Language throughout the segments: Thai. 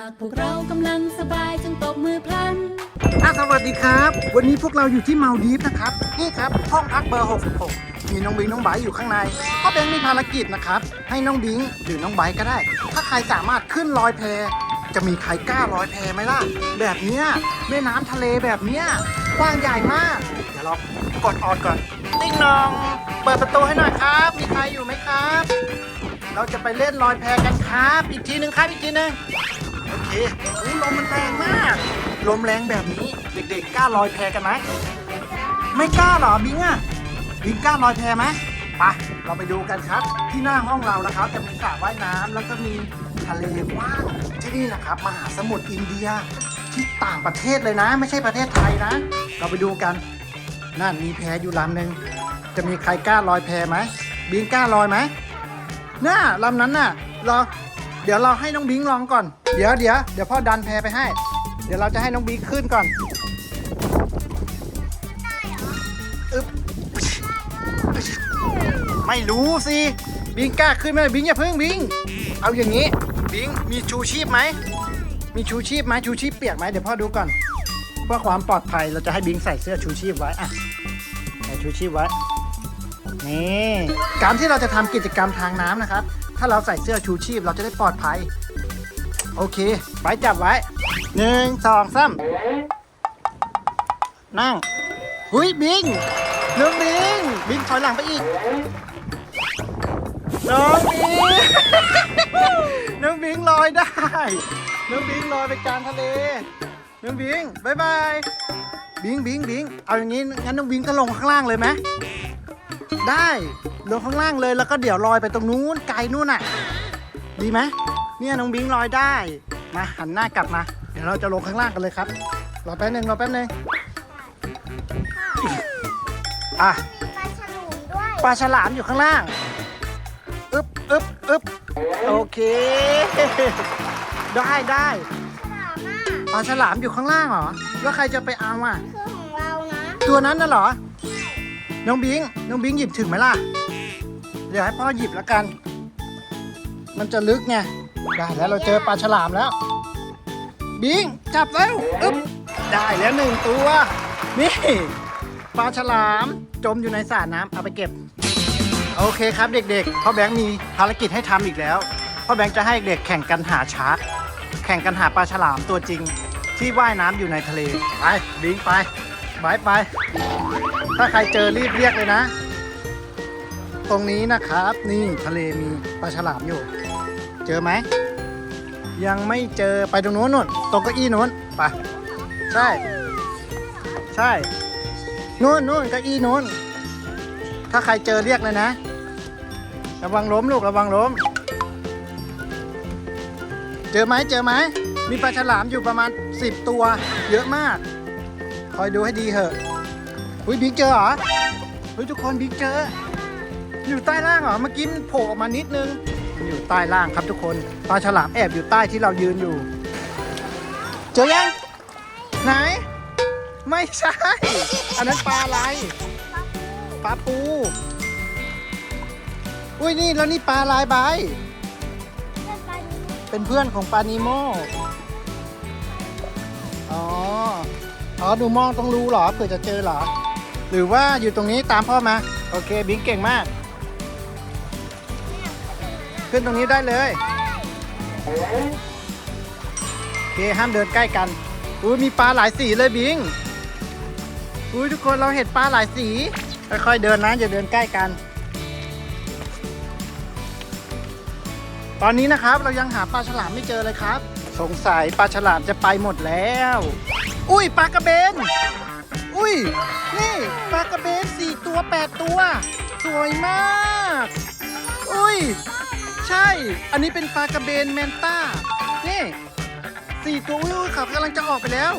ากพวกเรากำลังสบายจงตบมือพลัน อะสวัสดีครับ วันนี้พวกเราอยู่ที่มาลดีฟนะครับ นี่ครับ ห้องพักเบอร์ 66 มีน้องบิงน้องไบร์ทอยู่ข้างในพ่อแบงค์มีภารกิจนะครับ ให้น้องบิงหรือน้องไบร์ทก็ได้ ถ้าใครสามารถขึ้นลอยแพจะมีใครกล้าลอยแพไหมล่ะ แบบเนี้ยแม่น้ำทะเลแบบเนี้ยกว้างใหญ่มาก เดี๋ยวเรากดออดก่อน ติ๊งนอง เปิดประตูให้หน่อยครับ มีใครอยู่ไหมครับ เราจะไปเล่นลอยแพกันครับ อีกทีหนึ่งครับอีกทีหนึ่ง โอเคอุ๊ยลมมันแรงมาก ลมแรงแบบนี้ เด็กๆกล้าลอยแพกันไหมไม่กล้าเหรอบิงอะบิงกล้าลอยแพไหมไปเราไปดูกันครับ ที่หน้าห้องเรานะครับ จะมีสระว่ายน้ำแล้วก็มีทะเลกว้างที่นี่นะครับมหาสมุทรอินเดียที่ต่างประเทศเลยนะ ไม่ใช่ประเทศไทยนะ เราไปดูกันนั่นมีแพอยู่ลำหนึ่งจะมีใครกล้าลอยแพไหมบิงกล้าลอยไหมน่าลำนั้นน่ะเรา เดี๋ยวเราให้น้องบิงลองก่อน เดี๋ยวเดี๋ยวเดี๋ยวพ่อดันแพไปให้ เดี๋ยวเราจะให้น้องบิงขึ้นก่อนอึ๊บไม่รู้สิบิงกล้าขึ้นไหมบิงอย่าเพิ่งบิง เอาอย่างนี้บิงมีชูชีพไหมมีชูชีพไหมชูชีพเปียกไหมเดี๋ยวพ่อดูก่อนเพื่อความปลอดภัยเราจะให้บิงใส่เสื้อชูชีพไว้อะใส่ชูชีพไว้นี่การที่เราจะทำกิจกรรมทางน้ำนะครับ ถ้าเราใส่เสื้อชูชีพเราจะได้ปลอดภัย โอเค ไว้จับไว้หนึ่งสองสามนั่ง หุยบิงน้องบิง บิงถอยหลังไปอีก น้องบิง น้องบิงลอยได้ น้องบิงลอยไปกลางทะเล น้องบิงบายบาย บิงบิงบิง เอาอย่างนี้ งั้นน้องบิงก็ลงข้างล่างเลยไหม ได้ ลงข้างล่างเลยแล้วก็เดี๋ยวลอยไปตรงนู้นไกลนู่นน่ะ ดีไหมเนี่ยน้องบิงลอยได้มาหันหน้ากลับมา เดี๋ยวเราจะลงข้างล่างกันเลยครับรอแป๊บนึงรอแป๊บนึงอะปลาฉลุมด้วยปลาฉลามอยู่ข้างล่างอึ๊บอึ๊บอึ๊บโอเค ได้ได้ฉลามอะปลาฉลามอยู่ข้างล่างเหรอแล้วใครจะไปเอาอะ คือของเรานะ ตัวนั้นน่ะเหรอ น้องบิงน้องบิงหยิบถึงไหมล่ะเดี๋ยวให้พ่อหยิบแล้วกัน มันจะลึกไง ได้แล้วเราเจอปลาฉลามแล้ว บิงจับแล้วอึ๊บได้แล้วหนึ่งตัว นี่ปลาฉลามจมอยู่ในสระน้ำเอาไปเก็บ โอเคครับเด็กๆพ่อแบงค์มีภารกิจให้ทำอีกแล้วพ่อแบงค์จะให้เด็กแข่งกันหาชาร์กแข่งกันหาปลาฉลามตัวจริง ที่ว่ายน้ำอยู่ในทะเล ไปบิงไปไปไป ถ้าใครเจอรีบเรียกเลยนะ ตรงนี้นะครับ นี่ทะเลมีปลาฉลามอยู่ เจอไหม ยังไม่เจอไปตรงโน้นนู่นตรงเก้าอี้โน้นไปใช่ ใช่นู่นนู่นเก้าอี้โน้น ถ้าใครเจอเรียกเลยนะ ระวังล้มลูกระวังล้ม เจอไหมเจอไหมมีปลาฉลามอยู่ประมาณ 10 ตัว เยอะมาก คอยดูให้ดีเถอะอุ้ยบิ๊กเจอเหรอเฮ้ยทุกคนบิ๊กเจอ อยู่ใต้ล่างเหรอเมื่อกี้มันโผล่ออกมานิดนึงมันอยู่ใต้ล่างครับทุกคนปลาฉลามแอบอยู่ใต้ที่เรายืนอยู่ เจอยังไหน ไม่ใช่ อันนั้นปลาอะไรปลาปูอุ้ยนี่แล้วนี่ปลาลายใบเป็นเพื่อนของปลานิโมอ๋ออ๋อดูมองต้องรู้เหรอเผื่อจะเจอเหรอ หรือว่าอยู่ตรงนี้ตามพ่อมา โอเค บิงเก่งมาก ขึ้นตรงนี้ได้เลยโอเคห้ามเดินใกล้กันอุ้ยมีปลาหลายสีเลยบิงอุ้ยทุกคนเราเห็นปลาหลายสีค่อยๆเดินนะอย่าเดินใกล้กัน ตอนนี้นะครับเรายังหาปลาฉลามไม่เจอเลยครับ สงสัยปลาฉลามจะไปหมดแล้ว อุ้ยปลากระเบนอุ้ยนี่ปลากระเบนสี่ตัวแปดตัว สวยมาก อุ้ย ใช่ อันนี้เป็นปลากระเบนแมนต้า นี่สี่ตัวอุ้ยอุ้ยเขากำลังจะออกไปแล้ว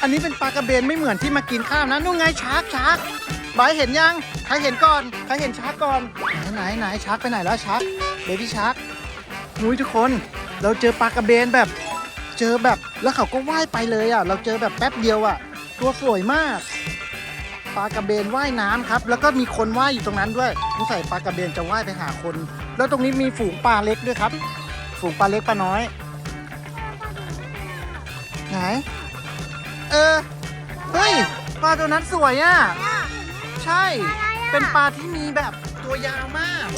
อันนี้เป็นปลากระเบนไม่เหมือนที่มากินข้าวนะ นู่นไงชาร์กชาร์กบายเห็นยัง ใครเห็นก่อน ใครเห็นชาร์กก่อน ไหนไหนไหนชาร์กไปไหนแล้วชาร์กเบบี้ชาร์กนุ้ยทุกคน เราเจอปลากระเบนแบบ เจอแบบ แล้วเขาก็ว่ายไปเลยอะ เราเจอแบบแป๊บเดียวอะ ตัวสวยมากปลากระเบนว่ายน้ำครับ แล้วก็มีคนว่ายอยู่ตรงนั้นด้วยสงสัยปลากระเบนจะว่ายไปหาคน แล้วตรงนี้มีฝูงปลาเล็กด้วยครับ ฝูงปลาเล็กปลาน้อย ไหน เออ เฮ้ย ปลาตัวนั้นสวยอะ ใช่ เป็นปลาที่มีแบบตัวยาวมาก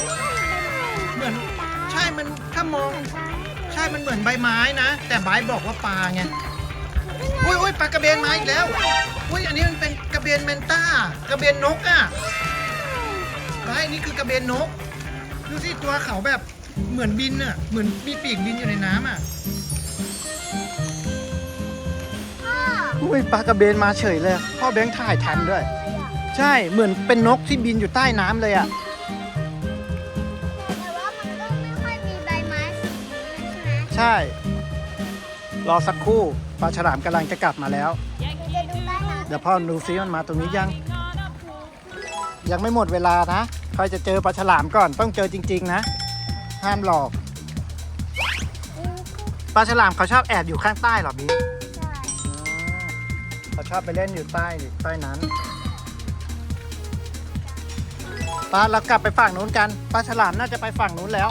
เหมือน ใช่ มันถ้ามอง ใช่ มันเหมือนใบไม้นะ แต่ไบบอกว่าปลาไง อุ้ยอุ้ยปลากระเบนมาอีกแล้ว อุ้ย อันนี้มันเป็นกระเบนแมนต้ากระเบนนกอะไบร์ทนี่คือกระเบนนก ดูสิตัวเขาแบบเหมือนบินอะเหมือนมีปีกบินอยู่ในน้ำอะพ่ออุ้ยปลากระเบนมาเฉยเลย พ่อแบงค์ถ่ายทันด้วย ใช่เหมือนเป็นนกที่บินอยู่ใต้น้ำเลยอะแต่ว่ามันก็ไม่ค่อยมีใบไม้สีนี้ใช่ไหมใช่ รอสักครู่ปลาฉลามกำลังจะกลับมาแล้วจะดูได้นะเดี๋ยวพ่อดูซิมันมาตรงนี้ยัง ยังไม่หมดเวลานะใครจะเจอปลาฉลามก่อนต้องเจอจริง ๆ นะ ห้ามหลอกปลาฉลามเขาชอบแอบอยู่ข้างใต้เหรอบิ๊กใช่เขาชอบไปเล่นอยู่ใต้ใต้นั้นปลาเรากลับไปฝั่งนู้นกันปลาฉลามน่าจะไปฝั่งนู้นแล้ว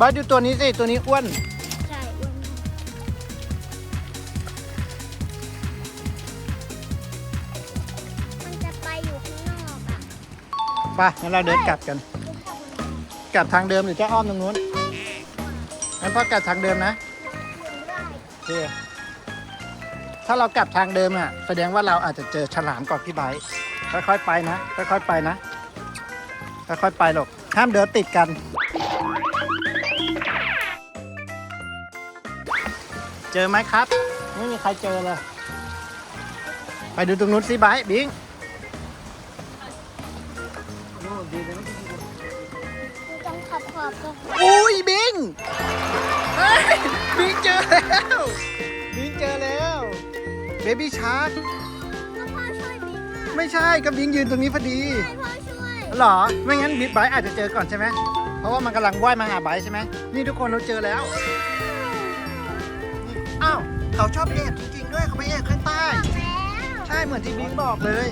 บาสดูตัวนี้สิตัวนี้อ้วน ไปงั้นเราเดินกลับกัน กลับทางเดิมหรือจะอ้อมตรงนู้นงั้นพ่อกลับทางเดิมนะโอเคถ้าเรากลับทางเดิมอะ แสดงว่าเราอาจจะเจอฉลามก่อนพี่ไบร์ค่อยๆไปนะค่อยๆไปนะค่อยๆไปหรอกห้ามเดินติดกัน เจอไหมครับ ไม่มีใครเจอเลย ไปดูตรงนู้นสิไบร์บิง อบขอบๆตรงอุ้ยบิงเฮ้ยบิงเจอแล้วบิงเจอแล้วเบบี้ชาร์กแล้วพ่อช่วยบิ๊กอะไม่ใช่ก็บิงยืนตรงนี้พอดีใช่พ่อช่วยหรอไม่งั้นบิ๊กไบค์อาจจะเจอก่อนใช่ไหไหมเพราะว่ามันกำลังว่ายมาหาไบค์ใช่ไหมนี่ทุกคนเราเจอแล้วนี่อ้าวเขาชอบแอบจริงๆด้วยเขาไปแอบข้างใต้ บอกแล้ว ใช่เหมือนที่บิงบอกเลย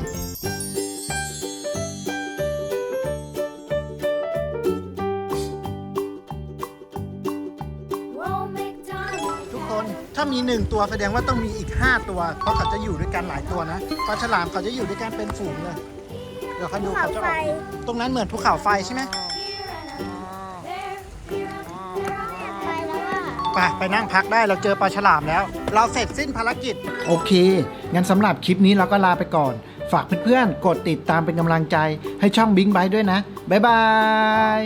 ถ้ามีหนึ่งตัวแสดงว่าต้องมีอีก 5 ตัว เพราะเขาจะอยู่ด้วยกันหลายตัวนะปลาฉลามเขาจะอยู่ด้วยกันเป็นฝูงเลย เดี๋ยวเขาดูเขาจะออกตรงนั้นเหมือนภูเขาไฟใช่ไหมไปแล้วอะไปไปนั่งพักได้เราเจอปลาฉลามแล้ว เราเสร็จสิ้นภารกิจ โอเค งั้นสำหรับคลิปนี้เราก็ลาไปก่อน ฝากเพื่อนๆ กดติดตามเป็นกำลังใจให้ช่องบิงไบด้วยนะ บ๊ายบาย